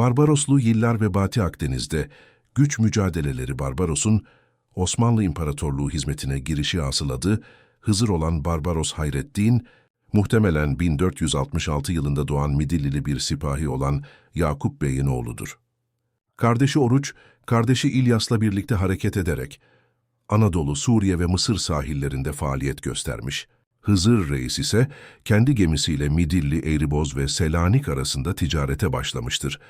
Barbaroslu Yıllar ve Batı Akdeniz'de güç mücadeleleri Barbaros'un Osmanlı İmparatorluğu hizmetine girişi asıladı, Hızır olan Barbaros Hayreddin, muhtemelen 1466 yılında doğan Midillili bir sipahi olan Yakup Bey'in oğludur. Kardeşi Oruç, kardeşi İlyas'la birlikte hareket ederek Anadolu, Suriye ve Mısır sahillerinde faaliyet göstermiş. Hızır Reis ise kendi gemisiyle Midilli, Eğriboz ve Selanik arasında ticarete başlamıştır.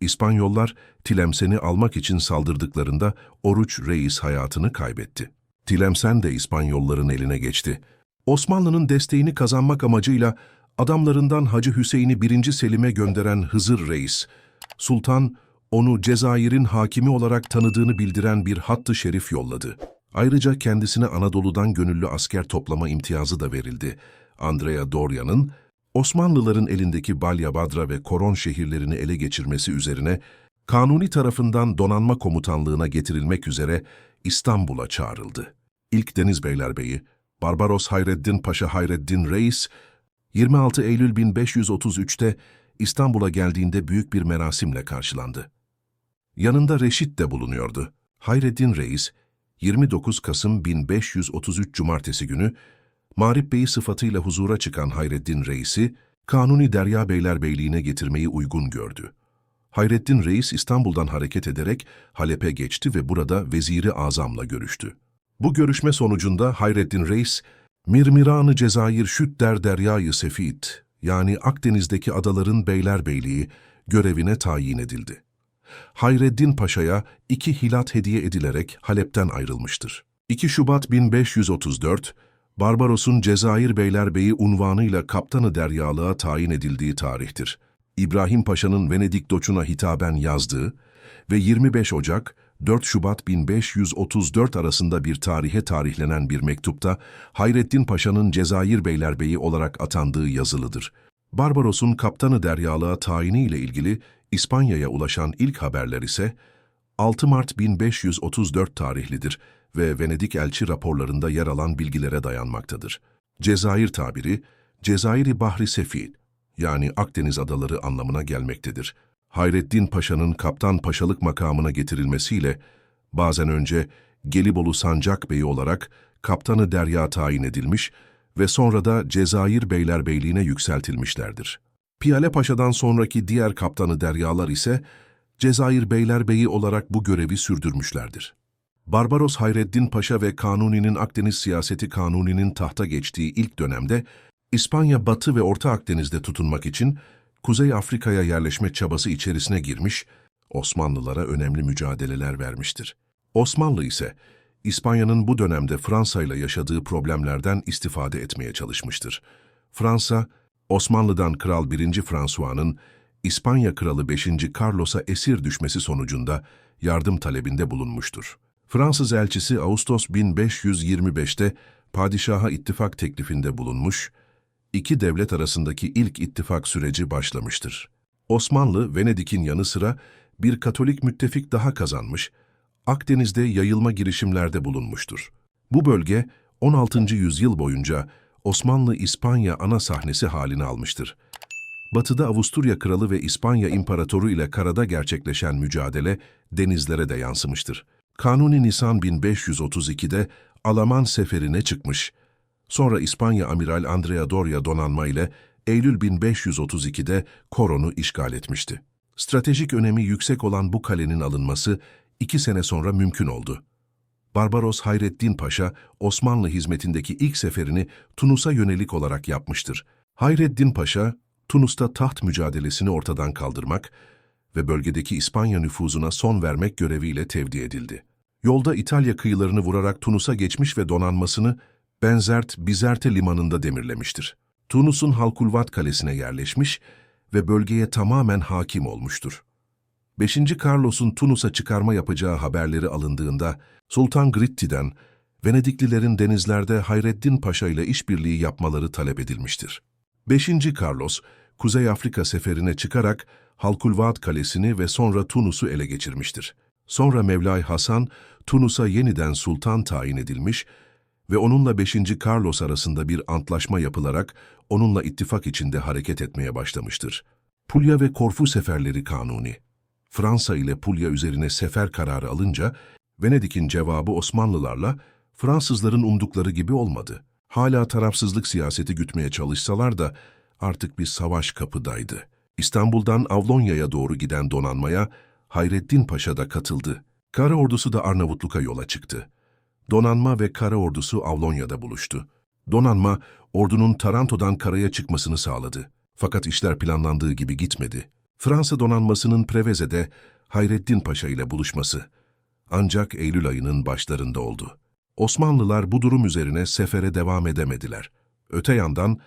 İspanyollar Tilemsen'i almak için saldırdıklarında Oruç Reis hayatını kaybetti. Tilemsen de İspanyolların eline geçti. Osmanlı'nın desteğini kazanmak amacıyla adamlarından Hacı Hüseyin'i 1. Selim'e gönderen Hızır Reis, Sultan onu Cezayir'in hakimi olarak tanıdığını bildiren bir hattı şerif yolladı. Ayrıca kendisine Anadolu'dan gönüllü asker toplama imtiyazı da verildi. Andrea Doria'nın Osmanlıların elindeki Balya Badra ve Koron şehirlerini ele geçirmesi üzerine Kanuni tarafından donanma komutanlığına getirilmek üzere İstanbul'a çağrıldı. İlk Deniz Beylerbeyi, Barbaros Hayreddin Paşa Hayreddin Reis, 26 Eylül 1533'te İstanbul'a geldiğinde büyük bir merasimle karşılandı. Yanında Reşit de bulunuyordu. Hayreddin Reis, 29 Kasım 1533 Cumartesi günü, Marip Bey'i sıfatıyla huzura çıkan Hayreddin Reis'i, Kanuni Derya Beylerbeyliğine getirmeyi uygun gördü. Hayreddin Reis İstanbul'dan hareket ederek Halep'e geçti ve burada Veziri Azam'la görüştü. Bu görüşme sonucunda Hayreddin Reis, Mirmiran-ı Cezayir Şüdder Deryayı Sefit, yani Akdeniz'deki adaların beylerbeyliği görevine tayin edildi. Hayreddin Paşa'ya iki hilat hediye edilerek Halep'ten ayrılmıştır. 2 Şubat 1534, Barbaros'un Cezayir Beylerbeyi unvanıyla kaptanı deryalığa tayin edildiği tarihtir. İbrahim Paşa'nın Venedik doçuna hitaben yazdığı ve 25 Ocak 4 Şubat 1534 arasında bir tarihe tarihlenen bir mektupta Hayreddin Paşa'nın Cezayir Beylerbeyi olarak atandığı yazılıdır. Barbaros'un kaptanı deryalığa tayini ile ilgili İspanya'ya ulaşan ilk haberler ise 6 Mart 1534 tarihlidir ve Venedik elçi raporlarında yer alan bilgilere dayanmaktadır. Cezayir tabiri, Cezayiri Bahri Sefil, yani Akdeniz adaları anlamına gelmektedir. Hayreddin Paşa'nın kaptan paşalık makamına getirilmesiyle bazen önce Gelibolu Sancak Beyi olarak kaptanı derya tayin edilmiş ve sonra da Cezayir Beylerbeyliğine yükseltilmişlerdir. Piyale Paşa'dan sonraki diğer kaptanı deryalar ise Cezayir Beylerbeyi olarak bu görevi sürdürmüşlerdir. Barbaros Hayreddin Paşa ve Kanuni'nin Akdeniz siyaseti Kanuni'nin tahta geçtiği ilk dönemde İspanya Batı ve Orta Akdeniz'de tutunmak için Kuzey Afrika'ya yerleşme çabası içerisine girmiş, Osmanlılara önemli mücadeleler vermiştir. Osmanlı ise İspanya'nın bu dönemde Fransa ile yaşadığı problemlerden istifade etmeye çalışmıştır. Fransa, Osmanlı'dan Kral 1. François'nın İspanya Kralı 5. Carlos'a esir düşmesi sonucunda yardım talebinde bulunmuştur. Fransız elçisi Ağustos 1525'te padişaha ittifak teklifinde bulunmuş, iki devlet arasındaki ilk ittifak süreci başlamıştır. Osmanlı, Venedik'in yanı sıra bir Katolik müttefik daha kazanmış, Akdeniz'de yayılma girişimlerde bulunmuştur. Bu bölge 16. yüzyıl boyunca Osmanlı-İspanya ana sahnesi halini almıştır. Batıda Avusturya Kralı ve İspanya İmparatoru ile karada gerçekleşen mücadele denizlere de yansımıştır. Kanuni Nisan 1532'de Alaman seferine çıkmış. Sonra İspanya Amiral Andrea Doria donanma ile Eylül 1532'de Koron'u işgal etmişti. Stratejik önemi yüksek olan bu kalenin alınması iki sene sonra mümkün oldu. Barbaros Hayreddin Paşa, Osmanlı hizmetindeki ilk seferini Tunus'a yönelik olarak yapmıştır. Hayreddin Paşa, Tunus'ta taht mücadelesini ortadan kaldırmak ve bölgedeki İspanya nüfuzuna son vermek göreviyle tevdi edildi. Yolda İtalya kıyılarını vurarak Tunus'a geçmiş ve donanmasını Benzert Bizerte limanında demirlemiştir. Tunus'un Halkulvat Kalesi'ne yerleşmiş ve bölgeye tamamen hakim olmuştur. 5. Carlos'un Tunus'a çıkarma yapacağı haberleri alındığında Sultan Gritti'den Venediklilerin denizlerde Hayreddin Paşa ile işbirliği yapmaları talep edilmiştir. 5. Carlos, Kuzey Afrika seferine çıkarak Halkulvat Kalesi'ni ve sonra Tunus'u ele geçirmiştir. Sonra Mevlay Hasan, Tunus'a yeniden sultan tayin edilmiş ve onunla 5. Carlos arasında bir antlaşma yapılarak onunla ittifak içinde hareket etmeye başlamıştır. Pulya ve Korfu seferleri kanuni. Fransa ile Pulya üzerine sefer kararı alınca Venedik'in cevabı Osmanlılarla Fransızların umdukları gibi olmadı. Hala tarafsızlık siyaseti gütmeye çalışsalar da artık bir savaş kapıdaydı. İstanbul'dan Avlonya'ya doğru giden donanmaya Hayreddin Paşa da katıldı. Kara ordusu da Arnavutluk'a yola çıktı. Donanma ve kara ordusu Avlonya'da buluştu. Donanma, ordunun Taranto'dan karaya çıkmasını sağladı. Fakat işler planlandığı gibi gitmedi. Fransa donanmasının Preveze'de Hayreddin Paşa ile buluşması. Ancak Eylül ayının başlarında oldu. Osmanlılar bu durum üzerine sefere devam edemediler. Öte yandan,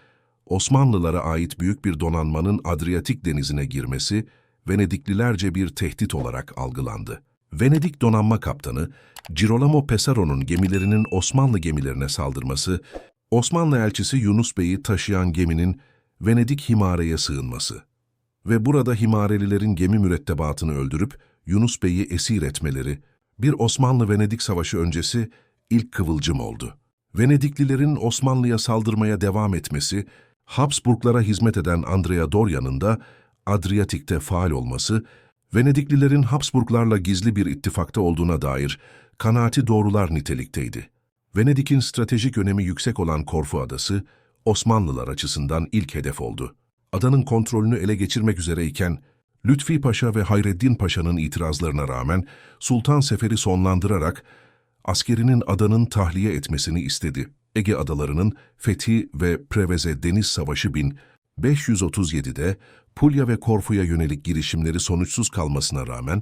Osmanlılara ait büyük bir donanmanın Adriyatik denizine girmesi, Venediklilerce bir tehdit olarak algılandı. Venedik donanma kaptanı, Girolamo Pesaro'nun gemilerinin Osmanlı gemilerine saldırması, Osmanlı elçisi Yunus Bey'i taşıyan geminin Venedik Himare'ye sığınması ve burada Himarelilerin gemi mürettebatını öldürüp Yunus Bey'i esir etmeleri, bir Osmanlı-Venedik Savaşı öncesi ilk kıvılcım oldu. Venediklilerin Osmanlı'ya saldırmaya devam etmesi, Habsburglara hizmet eden Andrea Dorya'nın da Adriyatik'te faal olması, Venediklilerin Habsburglarla gizli bir ittifakta olduğuna dair kanaati doğrular nitelikteydi. Venedik'in stratejik önemi yüksek olan Korfu Adası, Osmanlılar açısından ilk hedef oldu. Adanın kontrolünü ele geçirmek üzereyken, Lütfi Paşa ve Hayreddin Paşa'nın itirazlarına rağmen Sultan Seferi sonlandırarak askerinin adanın tahliye etmesini istedi. Ege adalarının fethi ve Preveze Deniz Savaşı 1537'de Pulya ve Korfu'ya yönelik girişimleri sonuçsuz kalmasına rağmen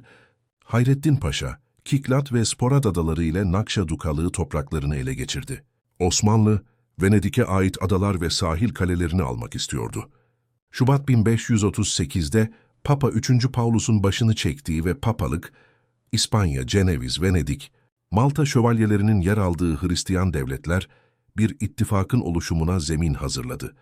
Hayreddin Paşa, Kiklat ve Sporad adaları ile Nakşa Dukalığı topraklarını ele geçirdi. Osmanlı, Venedik'e ait adalar ve sahil kalelerini almak istiyordu. Şubat 1538'de Papa 3. Paulus'un başını çektiği ve papalık, İspanya, Ceneviz, Venedik, Malta şövalyelerinin yer aldığı Hristiyan devletler bir ittifakın oluşumuna zemin hazırladı.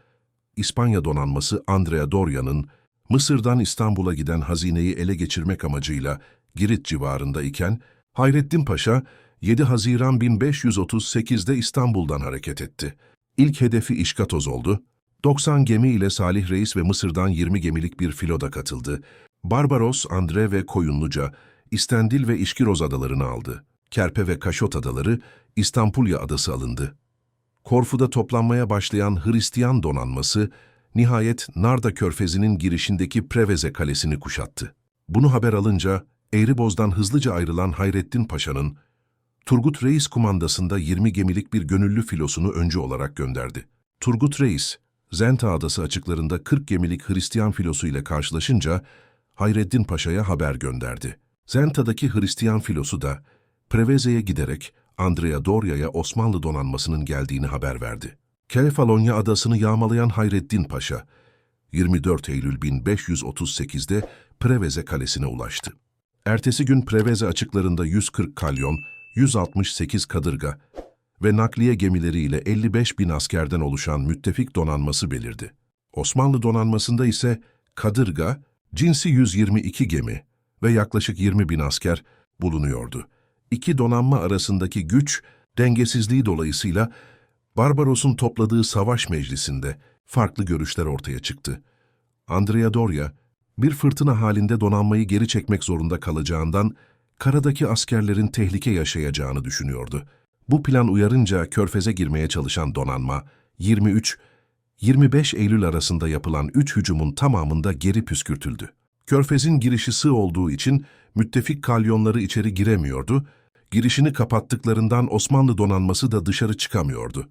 İspanya donanması Andrea Dorya'nın Mısır'dan İstanbul'a giden hazineyi ele geçirmek amacıyla Girit civarında iken Hayreddin Paşa 7 Haziran 1538'de İstanbul'dan hareket etti. İlk hedefi İşkatoz oldu. 90 gemi ile Salih Reis ve Mısır'dan 20 gemilik bir filoda katıldı. Barbaros, Andre ve Koyunluca, İstendil ve İşkiroz adalarını aldı. Kerpe ve Kaşot adaları, İstampulya adası alındı. Korfu'da toplanmaya başlayan Hristiyan donanması, nihayet Narda Körfezi'nin girişindeki Preveze Kalesi'ni kuşattı. Bunu haber alınca, Eğriboz'dan hızlıca ayrılan Hayrettin Paşa'nın, Turgut Reis kumandasında 20 gemilik bir gönüllü filosunu öncü olarak gönderdi. Turgut Reis, Zenta Adası açıklarında 40 gemilik Hristiyan filosu ile karşılaşınca Hayreddin Paşa'ya haber gönderdi. Zenta'daki Hristiyan filosu da Preveze'ye giderek Andrea Dorya'ya Osmanlı donanmasının geldiğini haber verdi. Kefalonya adasını yağmalayan Hayreddin Paşa, 24 Eylül 1538'de Preveze Kalesi'ne ulaştı. Ertesi gün Preveze açıklarında 140 kalyon, 168 kadırga ve nakliye gemileriyle 55 bin askerden oluşan müttefik donanması belirdi. Osmanlı donanmasında ise kadırga, cinsi 122 gemi ve yaklaşık 20 bin asker bulunuyordu. İki donanma arasındaki güç, dengesizliği dolayısıyla Barbaros'un topladığı savaş meclisinde farklı görüşler ortaya çıktı. Andrea Doria, bir fırtına halinde donanmayı geri çekmek zorunda kalacağından karadaki askerlerin tehlike yaşayacağını düşünüyordu. Bu plan uyarınca körfeze girmeye çalışan donanma 23-25 Eylül arasında yapılan üç hücumun tamamında geri püskürtüldü. Körfezin girişi sığ olduğu için müttefik kalyonları içeri giremiyordu, girişini kapattıklarından Osmanlı donanması da dışarı çıkamıyordu.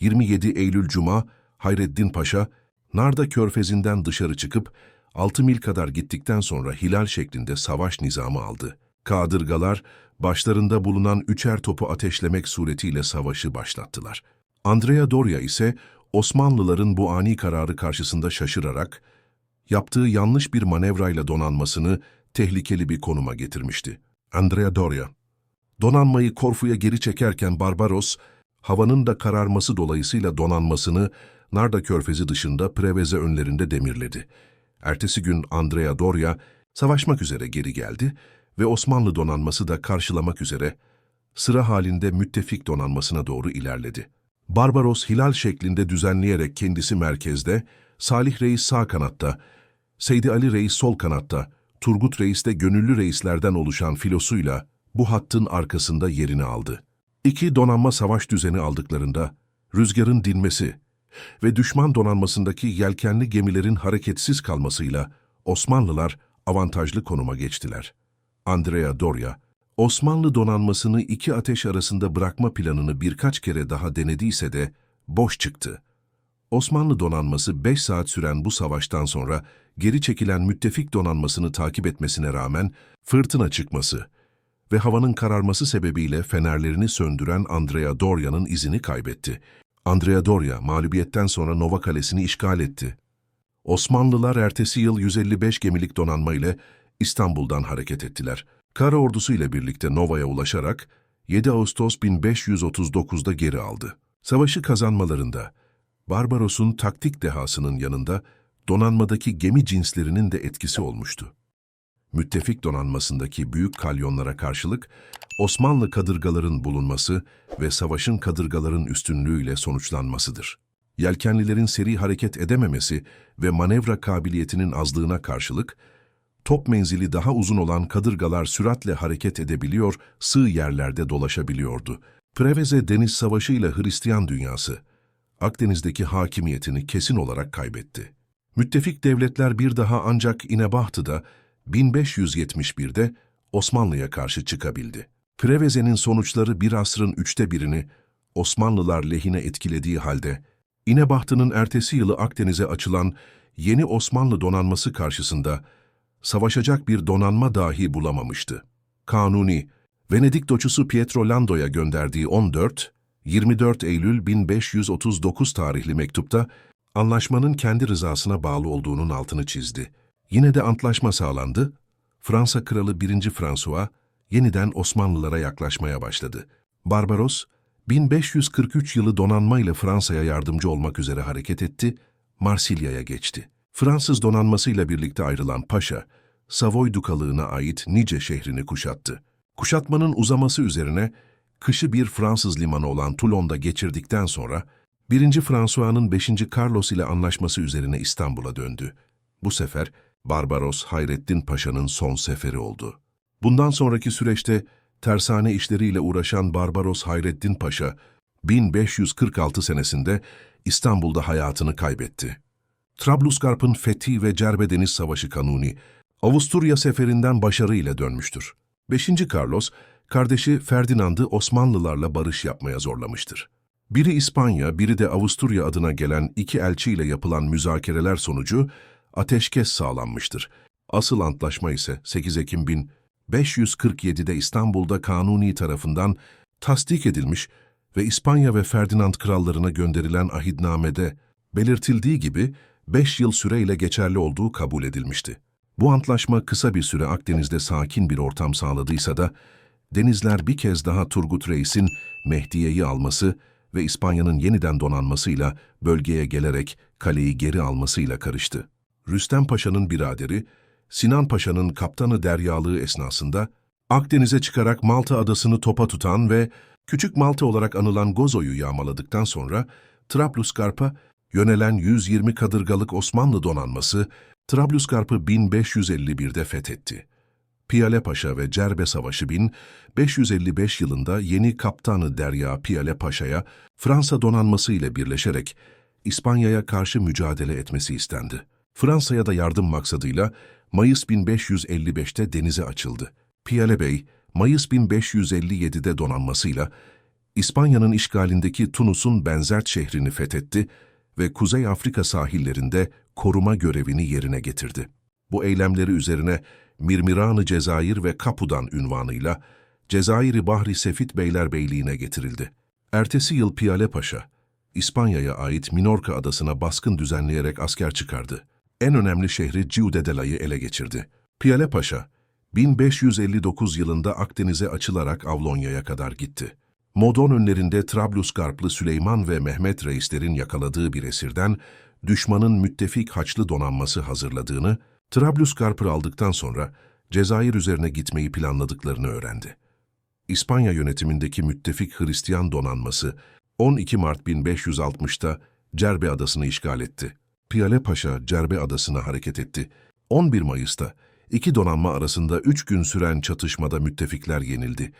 27 Eylül Cuma, Hayreddin Paşa, Narda Körfezi'nden dışarı çıkıp 6 mil kadar gittikten sonra hilal şeklinde savaş nizamı aldı. Kadırgalar, başlarında bulunan üçer topu ateşlemek suretiyle savaşı başlattılar. Andrea Doria ise Osmanlıların bu ani kararı karşısında şaşırarak, yaptığı yanlış bir manevrayla donanmasını tehlikeli bir konuma getirmişti. Andrea Doria, donanmayı Korfu'ya geri çekerken Barbaros, havanın da kararması dolayısıyla donanmasını Narda Körfezi dışında Preveze önlerinde demirledi. Ertesi gün Andrea Doria savaşmak üzere geri geldi ve Osmanlı donanması da karşılamak üzere sıra halinde müttefik donanmasına doğru ilerledi. Barbaros hilal şeklinde düzenleyerek kendisi merkezde, Salih Reis sağ kanatta, Seydi Ali Reis sol kanatta, Turgut Reis de gönüllü reislerden oluşan filosuyla bu hattın arkasında yerini aldı. İki donanma savaş düzeni aldıklarında rüzgarın dinmesi ve düşman donanmasındaki yelkenli gemilerin hareketsiz kalmasıyla Osmanlılar avantajlı konuma geçtiler. Andrea Doria, Osmanlı donanmasını iki ateş arasında bırakma planını birkaç kere daha denediyse de boş çıktı. Osmanlı donanması 5 saat süren bu savaştan sonra geri çekilen müttefik donanmasını takip etmesine rağmen fırtına çıkması ve havanın kararması sebebiyle fenerlerini söndüren Andrea Doria'nın izini kaybetti. Andrea Doria mağlubiyetten sonra Nova Kalesi'ni işgal etti. Osmanlılar ertesi yıl 155 gemilik donanma ile İstanbul'dan hareket ettiler. Kara ordusu ile birlikte Nova'ya ulaşarak 7 Ağustos 1539'da geri aldı. Savaşı kazanmalarında Barbaros'un taktik dehasının yanında donanmadaki gemi cinslerinin de etkisi olmuştu. Müttefik donanmasındaki büyük kalyonlara karşılık Osmanlı kadırgaların bulunması ve savaşın kadırgaların üstünlüğüyle sonuçlanmasıdır. Yelkenlilerin seri hareket edememesi ve manevra kabiliyetinin azlığına karşılık, top menzili daha uzun olan kadırgalar süratle hareket edebiliyor, sığ yerlerde dolaşabiliyordu. Preveze Deniz Savaşı ile Hristiyan dünyası, Akdeniz'deki hakimiyetini kesin olarak kaybetti. Müttefik devletler bir daha ancak İnebahtı'da 1571'de Osmanlı'ya karşı çıkabildi. Preveze'nin sonuçları bir asrın üçte birini Osmanlılar lehine etkilediği halde, İnebahtı'nın ertesi yılı Akdeniz'e açılan yeni Osmanlı donanması karşısında savaşacak bir donanma dahi bulamamıştı. Kanuni, Venedik doçusu Pietro Lando'ya gönderdiği 14, 24 Eylül 1539 tarihli mektupta anlaşmanın kendi rızasına bağlı olduğunun altını çizdi. Yine de antlaşma sağlandı. Fransa Kralı 1. François yeniden Osmanlılara yaklaşmaya başladı. Barbaros, 1543 yılı donanmayla Fransa'ya yardımcı olmak üzere hareket etti, Marsilya'ya geçti. Fransız donanmasıyla birlikte ayrılan Paşa, Savoy Dukalığına ait Nice şehrini kuşattı. Kuşatmanın uzaması üzerine kışı bir Fransız limanı olan Toulon'da geçirdikten sonra 1. François'nın 5. Carlos ile anlaşması üzerine İstanbul'a döndü. Bu sefer Barbaros Hayrettin Paşa'nın son seferi oldu. Bundan sonraki süreçte tersane işleriyle uğraşan Barbaros Hayrettin Paşa 1546 senesinde İstanbul'da hayatını kaybetti. Trablusgarp'ın fethi ve Cerbe Deniz Savaşı Kanuni, Avusturya seferinden başarıyla dönmüştür. 5. Carlos, kardeşi Ferdinand'ı Osmanlılarla barış yapmaya zorlamıştır. Biri İspanya, biri de Avusturya adına gelen iki elçiyle yapılan müzakereler sonucu ateşkes sağlanmıştır. Asıl antlaşma ise 8 Ekim 1547'de İstanbul'da Kanuni tarafından tasdik edilmiş ve İspanya ve Ferdinand krallarına gönderilen ahidnamede belirtildiği gibi 5 yıl süreyle geçerli olduğu kabul edilmişti. Bu antlaşma kısa bir süre Akdeniz'de sakin bir ortam sağladıysa da, denizler bir kez daha Turgut Reis'in Mehdiye'yi alması ve İspanya'nın yeniden donanmasıyla bölgeye gelerek kaleyi geri almasıyla karıştı. Rüstem Paşa'nın biraderi, Sinan Paşa'nın kaptanı deryalığı esnasında Akdeniz'e çıkarak Malta adasını topa tutan ve Küçük Malta olarak anılan Gozo'yu yağmaladıktan sonra Trablusgarp'a yönelen 120 kadırgalık Osmanlı donanması Trablusgarp'ı 1551'de fethetti. Piyale Paşa ve Cerbe Savaşı 1555 yılında yeni kaptanı Derya Piyale Paşa'ya Fransa donanması ile birleşerek İspanya'ya karşı mücadele etmesi istendi. Fransa'ya da yardım maksadıyla Mayıs 1555'te denize açıldı. Piyale Bey, Mayıs 1557'de donanmasıyla İspanya'nın işgalindeki Tunus'un Benzert şehrini fethetti ve Kuzey Afrika sahillerinde koruma görevini yerine getirdi. Bu eylemleri üzerine Mirmiranı Cezayir ve Kapu'dan ünvanıyla Cezayir'i Bahri Sefit Beylerbeyliğine getirildi. Ertesi yıl Piyale Paşa, İspanya'ya ait Minorca adasına baskın düzenleyerek asker çıkardı. En önemli şehri Ciudedela'yı ele geçirdi. Piyale Paşa, 1559 yılında Akdeniz'e açılarak Avlonya'ya kadar gitti. Modon önlerinde Trablusgarplı Süleyman ve Mehmet reislerin yakaladığı bir esirden düşmanın müttefik Haçlı donanması hazırladığını, Trablusgarp'ı aldıktan sonra Cezayir üzerine gitmeyi planladıklarını öğrendi. İspanya yönetimindeki müttefik Hristiyan donanması 12 Mart 1560'ta Cerbe adasını işgal etti. Piyale Paşa Cerbe adasına hareket etti 11 Mayıs'ta iki donanma arasında 3 gün süren çatışmada müttefikler yenildi.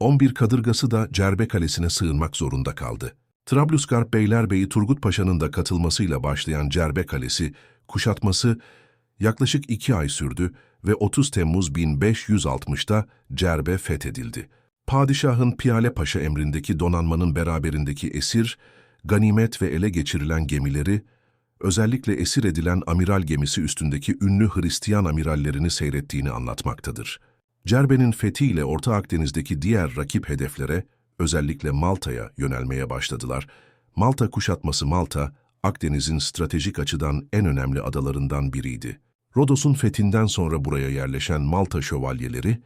11 kadırgası da Cerbe Kalesi'ne sığınmak zorunda kaldı. Trablusgarp Beylerbeyi Turgut Paşa'nın da katılmasıyla başlayan Cerbe Kalesi, kuşatması yaklaşık iki ay sürdü ve 30 Temmuz 1560'da Cerbe fethedildi. Padişahın Piyale Paşa emrindeki donanmanın beraberindeki esir, ganimet ve ele geçirilen gemileri, özellikle esir edilen amiral gemisi üstündeki ünlü Hristiyan amirallerini seyrettiğini anlatmaktadır. Cerbe'nin fethiyle Orta Akdeniz'deki diğer rakip hedeflere, özellikle Malta'ya yönelmeye başladılar. Malta kuşatması Malta, Akdeniz'in stratejik açıdan en önemli adalarından biriydi. Rodos'un fethinden sonra buraya yerleşen Malta şövalyeleri,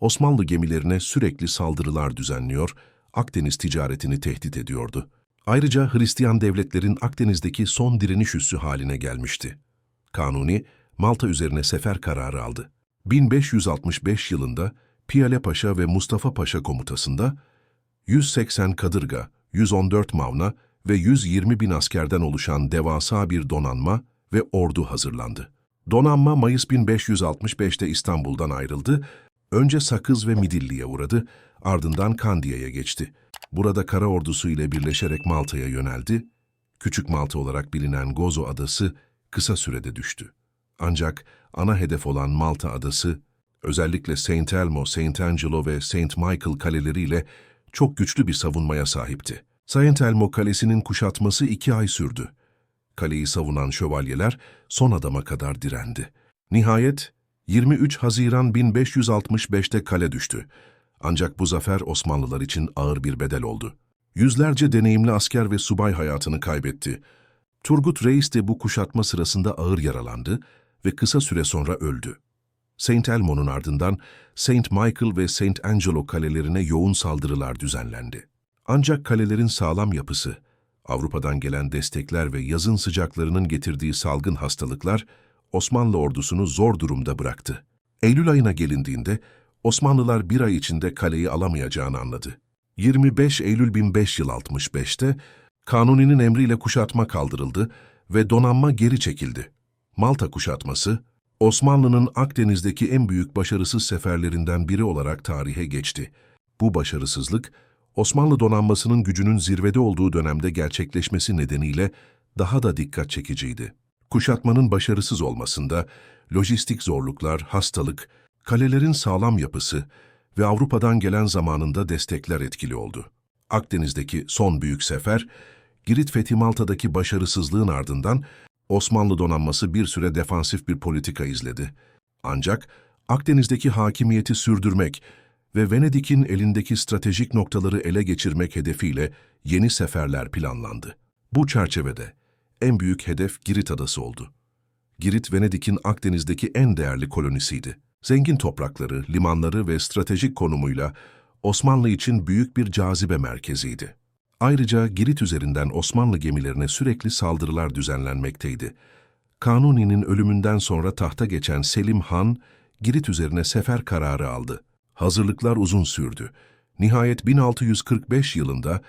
Osmanlı gemilerine sürekli saldırılar düzenliyor, Akdeniz ticaretini tehdit ediyordu. Ayrıca Hristiyan devletlerin Akdeniz'deki son direniş üssü haline gelmişti. Kanuni, Malta üzerine sefer kararı aldı. 1565 yılında Piyale Paşa ve Mustafa Paşa komutasında 180 kadırga, 114 mavna ve 120 bin askerden oluşan devasa bir donanma ve ordu hazırlandı. Donanma Mayıs 1565'te İstanbul'dan ayrıldı, önce Sakız ve Midilli'ye uğradı, ardından Kandiye'ye geçti. Burada kara ordusu ile birleşerek Malta'ya yöneldi. Küçük Malta olarak bilinen Gozo Adası kısa sürede düştü. Ancak ana hedef olan Malta Adası, özellikle Saint Elmo, Saint Angelo ve Saint Michael kaleleriyle çok güçlü bir savunmaya sahipti. Saint Elmo kalesinin kuşatması iki ay sürdü. Kaleyi savunan şövalyeler son adama kadar direndi. Nihayet 23 Haziran 1565'te kale düştü. Ancak bu zafer Osmanlılar için ağır bir bedel oldu. Yüzlerce deneyimli asker ve subay hayatını kaybetti. Turgut Reis de bu kuşatma sırasında ağır yaralandı ve kısa süre sonra öldü. Saint Elmo'nun ardından Saint Michael ve Saint Angelo kalelerine yoğun saldırılar düzenlendi. Ancak kalelerin sağlam yapısı, Avrupa'dan gelen destekler ve yazın sıcaklarının getirdiği salgın hastalıklar Osmanlı ordusunu zor durumda bıraktı. Eylül ayına gelindiğinde Osmanlılar bir ay içinde kaleyi alamayacağını anladı. 25 Eylül 1005 yıl 65'te Kanuni'nin emriyle kuşatma kaldırıldı ve donanma geri çekildi. Malta kuşatması, Osmanlı'nın Akdeniz'deki en büyük başarısız seferlerinden biri olarak tarihe geçti. Bu başarısızlık, Osmanlı donanmasının gücünün zirvede olduğu dönemde gerçekleşmesi nedeniyle daha da dikkat çekiciydi. Kuşatmanın başarısız olmasında lojistik zorluklar, hastalık, kalelerin sağlam yapısı ve Avrupa'dan gelen zamanında destekler etkili oldu. Akdeniz'deki son büyük sefer, Girit Fethi Malta'daki başarısızlığın ardından Osmanlı donanması bir süre defansif bir politika izledi. Ancak Akdeniz'deki hakimiyeti sürdürmek ve Venedik'in elindeki stratejik noktaları ele geçirmek hedefiyle yeni seferler planlandı. Bu çerçevede en büyük hedef Girit Adası oldu. Girit, Venedik'in Akdeniz'deki en değerli kolonisiydi. Zengin toprakları, limanları ve stratejik konumuyla Osmanlı için büyük bir cazibe merkeziydi. Ayrıca Girit üzerinden Osmanlı gemilerine sürekli saldırılar düzenlenmekteydi. Kanuni'nin ölümünden sonra tahta geçen Selim Han, Girit üzerine sefer kararı aldı. Hazırlıklar uzun sürdü. Nihayet 1645 yılında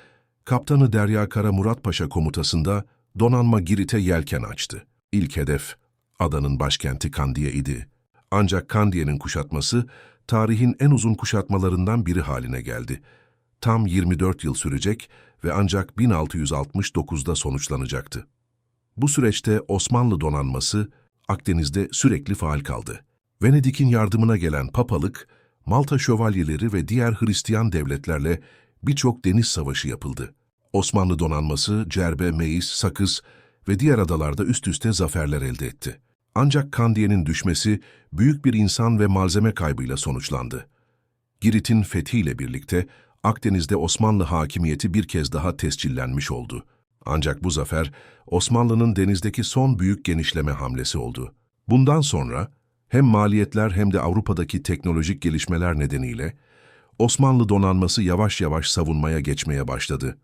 Kaptanı Derya Kara Murat Paşa komutasında donanma Girit'e yelken açtı. İlk hedef adanın başkenti Kandiye idi. Ancak Kandiye'nin kuşatması tarihin en uzun kuşatmalarından biri haline geldi. Tam 24 yıl sürecek ve ancak 1669'da sonuçlanacaktı. Bu süreçte Osmanlı donanması Akdeniz'de sürekli faal kaldı. Venedik'in yardımına gelen papalık, Malta şövalyeleri ve diğer Hristiyan devletlerle birçok deniz savaşı yapıldı. Osmanlı donanması Cerbe, Meis, Sakız ve diğer adalarda üst üste zaferler elde etti. Ancak Kandiye'nin düşmesi büyük bir insan ve malzeme kaybıyla sonuçlandı. Girit'in fethiyle birlikte Akdeniz'de Osmanlı hakimiyeti bir kez daha tescillenmiş oldu. Ancak bu zafer Osmanlı'nın denizdeki son büyük genişleme hamlesi oldu. Bundan sonra hem maliyetler hem de Avrupa'daki teknolojik gelişmeler nedeniyle Osmanlı donanması yavaş yavaş savunmaya geçmeye başladı.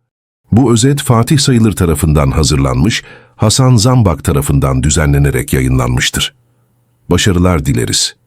Bu özet Fatih Sayılır tarafından hazırlanmış, Hasan Zambak tarafından düzenlenerek yayınlanmıştır. Başarılar dileriz.